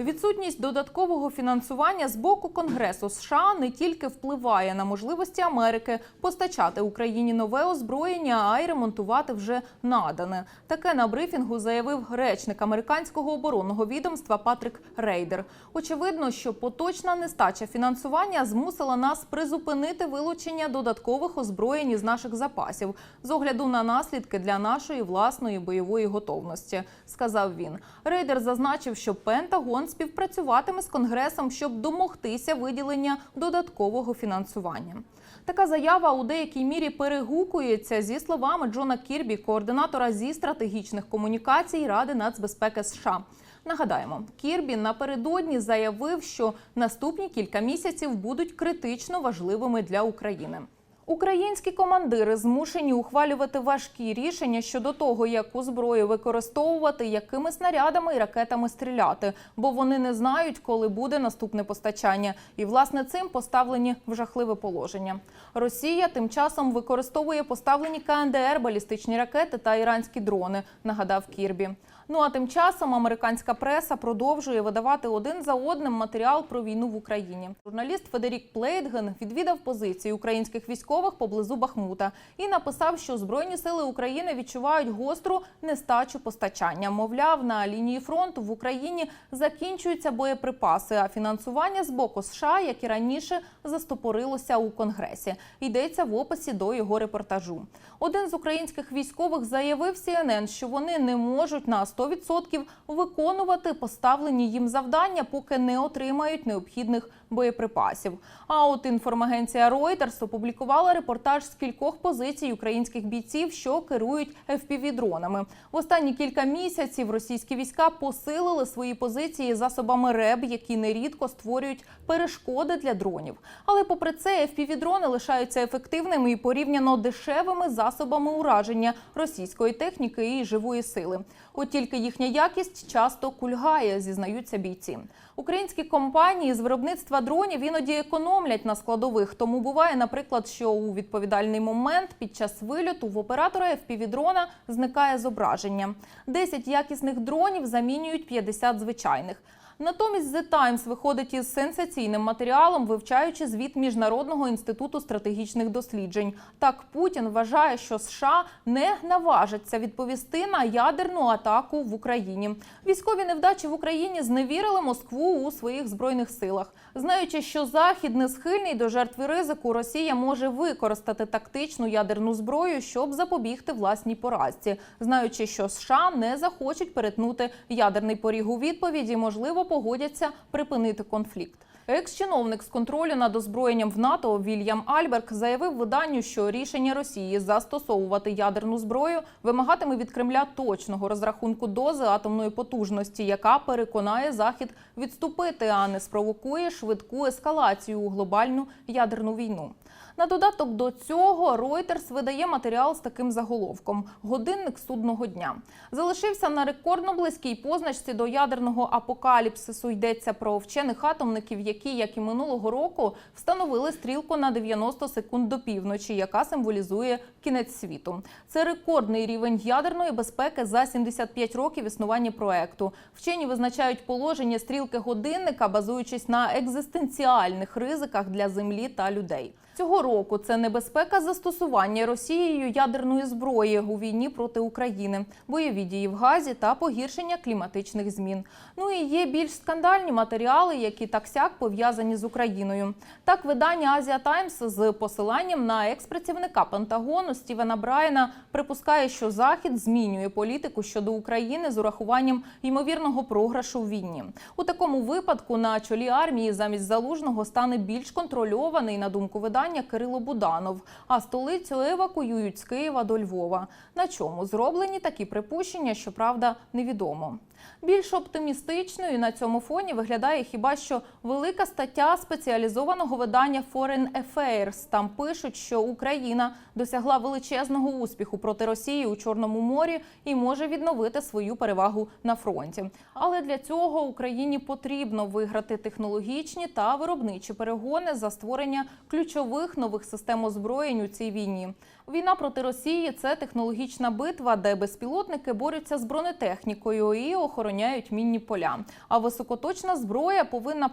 Відсутність додаткового фінансування з боку Конгресу США не тільки впливає на можливості Америки постачати Україні нове озброєння, а й ремонтувати вже надане. Таке на брифінгу заявив речник американського оборонного відомства Патрік Рейдер. Очевидно, що поточна нестача фінансування змусила нас призупинити вилучення додаткових озброєнь із наших запасів з огляду на наслідки для нашої власної бойової готовності, сказав він. Рейдер зазначив, що Пентагон співпрацюватиме з конгресом, щоб домогтися виділення додаткового фінансування. Така заява у деякій мірі перегукується зі словами Джона Кірбі, координатора зі стратегічних комунікацій Ради нацбезпеки США. Нагадаємо, Кірбі напередодні заявив, що наступні кілька місяців будуть критично важливими для України. Українські командири змушені ухвалювати важкі рішення щодо того, яку зброю використовувати, якими снарядами і ракетами стріляти, бо вони не знають, коли буде наступне постачання. І власне цим поставлені в жахливе положення. Росія тим часом використовує поставлені КНДР, балістичні ракети та іранські дрони. Нагадав Кірбі. Ну а тим часом американська преса продовжує видавати один за одним матеріал про війну в Україні. Журналіст Федерік Плейтген відвідав позиції українських військових поблизу Бахмута і написав, що збройні сили України відчувають гостру нестачу постачання. Мовляв, на лінії фронту в Україні закінчуються боєприпаси, а фінансування з боку США, як і раніше, застопорилося у конгресі. Йдеться в описі до його репортажу. Один з українських військових заявив CNN, що вони не можуть на 100% виконувати поставлені їм завдання, поки не отримають необхідних боєприпасів. А от інформагенція Reuters опублікувала репортаж з кількох позицій українських бійців, що керують FPV-дронами. В останні кілька місяців російські війська посилили свої позиції засобами РЕБ, які нерідко створюють перешкоди для дронів. Але попри це, FPV-дрони лишаються ефективними і порівняно дешевими засобами ураження російської техніки і живої сили. От тільки їхня якість часто кульгає, зізнаються бійці. Українські компанії з виробництва дронів іноді економлять на складових. Тому буває, наприклад, що у відповідальний момент під час вильоту в оператора FPV-дрона зникає зображення. 10 якісних дронів замінюють 50 звичайних. Натомість The Times виходить із сенсаційним матеріалом, вивчаючи звіт Міжнародного інституту стратегічних досліджень. Так Путін вважає, що США не наважаться відповісти на ядерну атаку в Україні. Військові невдачі в Україні зневірили Москву у своїх збройних силах. Знаючи, що Захід не схильний до жертви ризику, Росія може використати тактичну ядерну зброю, щоб запобігти власній поразці. Знаючи, що США не захочуть перетнути ядерний поріг у відповіді, можливо, погодяться припинити конфлікт. Екс-чиновник з контролю над озброєнням в НАТО Вільям Альберг заявив виданню, що рішення Росії застосовувати ядерну зброю вимагатиме від Кремля точного розрахунку дози атомної потужності, яка переконає Захід відступити, а не спровокує швидку ескалацію у глобальну ядерну війну. На додаток до цього Reuters видає матеріал з таким заголовком Годинник судного дня. Залишився на рекордно близькій позначці до ядерного апокаліпсису. Йдеться про вчених атомників, які, як і минулого року, встановили стрілку на 90 секунд до півночі, яка символізує кінець світу. Це рекордний рівень ядерної безпеки за 75 років існування проекту. Вчені визначають положення стрілки годинника, базуючись на екзистенціальних ризиках для землі та людей. Цього року це небезпека застосування Росією ядерної зброї у війні проти України, бойові дії в Газі та погіршення кліматичних змін. Ну і є більш скандальні матеріали, які так сяк пов'язані з Україною. Так, видання Азія Таймс з посиланням на експрацівника Пентагону Стівена Брайана припускає, що Захід змінює політику щодо України з урахуванням ймовірного програшу в війні. У такому випадку на чолі армії замість залужного стане більш контрольований на думку видання Кирило Буданов. А столицю евакуюють з Києва до Львова. На чому зроблені такі припущення, щоправда, невідомо. Більш оптимістичною на цьому фоні виглядає хіба що велика стаття спеціалізованого видання Foreign Affairs. Там пишуть, що Україна досягла величезного успіху проти Росії у Чорному морі і може відновити свою перевагу на фронті. Але для цього Україні потрібно виграти технологічні та виробничі перегони за створення ключових нових систем озброєнь у цій війні. Війна проти Росії це технологічна битва, де безпілотники борються з бронетехнікою і охороняють мінні поля. А високоточна зброя повинна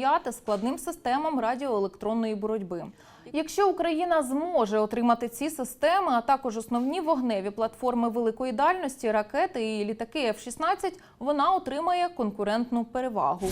протистояти складним системам радіоелектронної боротьби. Якщо Україна зможе отримати ці системи, а також основні вогневі платформи великої дальності, ракети і літаки F-16, вона отримає конкурентну перевагу.